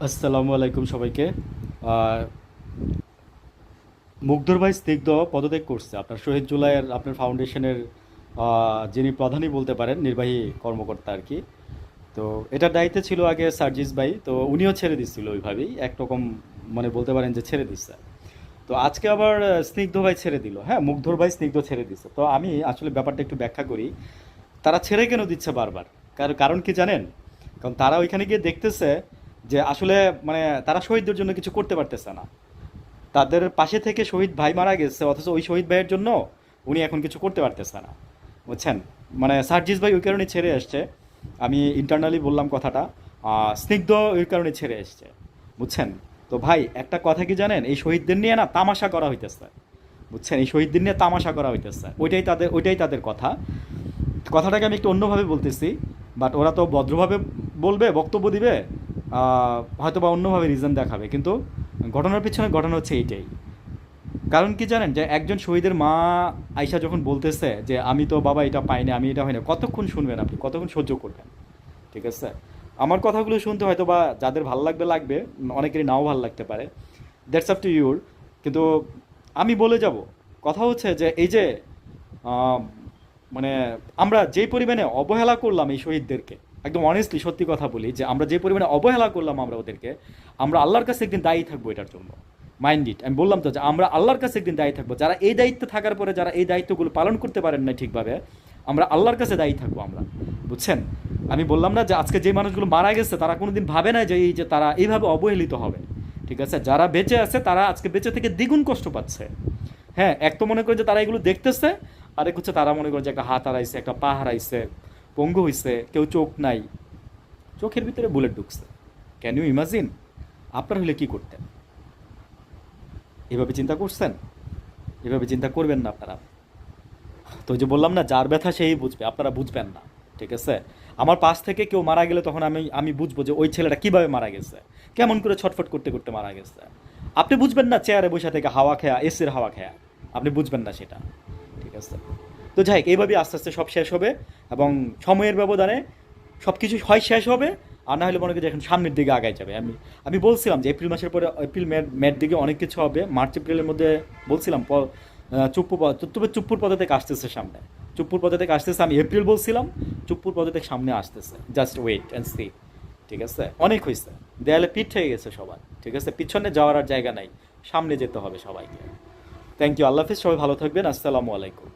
আসসালামু আলাইকুম সবাইকে। মুগ্ধর ভাই স্নিগ্ধ পদত্যাগ করছে। আপনার শহীদ জুলাইয়ের, আপনার ফাউন্ডেশনের যিনি প্রধানই বলতে পারেন, নির্বাহী কর্মকর্তা আর কি। তো এটার দায়িত্বে ছিল আগে সার্জিস ভাই, তো উনিও ছেড়ে দিচ্ছিল ওইভাবেই। একরকম মানে বলতে পারেন যে ছেড়ে দিচ্ছে তো আজকে আবার স্নিগ্ধ ভাই ছেড়ে দিল। হ্যাঁ মুগ্ধর ভাই স্নিগ্ধ ছেড়ে দিচ্ছে তো আমি আসলে ব্যাপারটা একটু ব্যাখ্যা করি। তারা ছেড়ে কেন দিচ্ছে বারবার? কার- কারণ কি জানেন? কারণ তারা ওইখানে গিয়ে দেখতেছে যে আসলে মানে তারা শহীদদের জন্য কিছু করতে পারতেছে না। তাদের পাশে থেকে শহীদ ভাই মারা গেছে, অথচ ওই শহীদ ভাইয়ের জন্য উনি এখন কিছু করতে পারতেছে না। বুঝছেন? মানে সার্জিস ভাই ওই কারণে ছেড়ে এসছে। আমি ইন্টারনালি বললাম কথাটা স্নিগ্ধ ওই কারণে ছেড়ে এসছে। বুঝছেন? তো ভাই, একটা কথা কি জানেন? এই শহীদদের নিয়ে না তামাশা করা হইতেছে। বুঝছেন? এই শহীদদের নিয়ে তামাশা করা হইতেছে। ওইটাই তাদের ওইটাই তাদের কথা। কথাটাকে আমি একটু অন্যভাবে বলতেছি, বাট ওরা তো ভদ্রভাবে বলবে, বক্তব্য দিবে। হয়তো বা অন্যভাবে রিজন দেখাবে, কিন্তু ঘটনার পিছনে ঘটনা হচ্ছে এইটাই কারণ কি জানেন যে একজন শহীদের মা আয়সা যখন বলতেছে যে, আমি তো বাবা এটা পাইনি, আমি এটা হয় না কতক্ষণ শুনবেন আপনি? কতক্ষণ সহ্য করবেন? ঠিক আছে? আমার কথাগুলো শুনতে হয়তো বা যাদের ভালো লাগবে লাগবে, অনেকেরই নাও ভালো লাগতে পারে। দ্যাটস আপ টু ইউর কিন্তু আমি বলে যাব। কথা হচ্ছে যে, এই যে মানে আমরা যে পরিমাণে অবহেলা করলাম এই শহীদদেরকে একদম অনেস্টলি সত্যি কথা বলি যে আমরা যে পরিমাণে অবহেলা করলাম আমরা ওদেরকে, আমরা আল্লাহর কাছে একদিন দায়ী থাকব এটার জন্য। মাইন্ড ইট আমি বললাম তো যে আমরা আল্লাহর কাছে একদিন দায়ী থাকব। যারা এই দায়িত্ব থাকার পরে যারা এই দায়িত্বগুলো পালন করতে পারেন না ঠিকভাবে, আমরা আল্লাহর কাছে দায়ী থাকব আমরা। বুঝছেন? আমি বললাম না যে আজকে যে মানুষগুলো মারা গেছে, তারা কোনোদিন ভাবে না যে এই যে তারা এইভাবে অবহেলিত হবে। ঠিক আছে? যারা বেঁচে আছে, তারা আজকে বেঁচে থেকে দ্বিগুণ কষ্ট পাচ্ছে। হ্যাঁ এক তো মনে করে যে তারা এগুলো দেখতেছে, আরেক হচ্ছে তারা মনে করে যে একটা হাত হারাইছে, একটা পা হারাইছে। পঙ্গু হইছে, কেউ চোখ নাই। চোখের ভিতরে বুলেট ঢুকছে। ক্যান ইউ ইমাজিন আপনার হলে কি করতেন? এভাবে চিন্তা করছেন? এভাবে চিন্তা করবেন না আপনারা। তো যে বললাম না, যার ব্যথা সেই বুঝবে, আপনারা বুঝবেন না, ঠিক আছে? আমার পাশ থেকে কেউ মারা গেলে তখন আমি আমি বুঝব যে ওই ছেলেটা কীভাবে মারা গেছে। কেমন করে ছটফট করতে করতে মারা গেছে। আপনি বুঝবেন না, চেয়ারে বসে থেকে হাওয়া খেয়া, এসির হাওয়া খেয়া। আপনি বুঝবেন না সেটা, ঠিক আছে? তো যাই হোক, এইভাবেই আস্তে আস্তে সব শেষ হবে এবং সময়ের ব্যবধানে সব কিছু হয় শেষ হবে আর না হলে মনে করি এখন সামনের দিকে আগায় যাবে। আমি আমি বলছিলাম যে এপ্রিল মাসের পরে এপ্রিল মে মের দিকে অনেক কিছু হবে। মার্চ এপ্রিলের মধ্যে বলছিলাম চুপ্পু তবে চুপ্পুর পদে থেকে আসতেছে সামনে। চুপ্পুর পদে থেকে আসতেছে আমি এপ্রিল বলছিলাম চুপ্পুর পদে থেকে সামনে আসতেছে। জাস্ট ওয়েট অ্যান্ড সি ঠিক আছে? অনেক হয়েছে দেয়ালে পিঠ হয়ে গেছে সবার ঠিক আছে? পিছনে যাওয়ার আর জায়গা নাই সামনে যেতে হবে সবাইকে। থ্যাংক ইউ আল্লাহ হাফিজ সবাই ভালো থাকবেন আসসালামু আলাইকুম।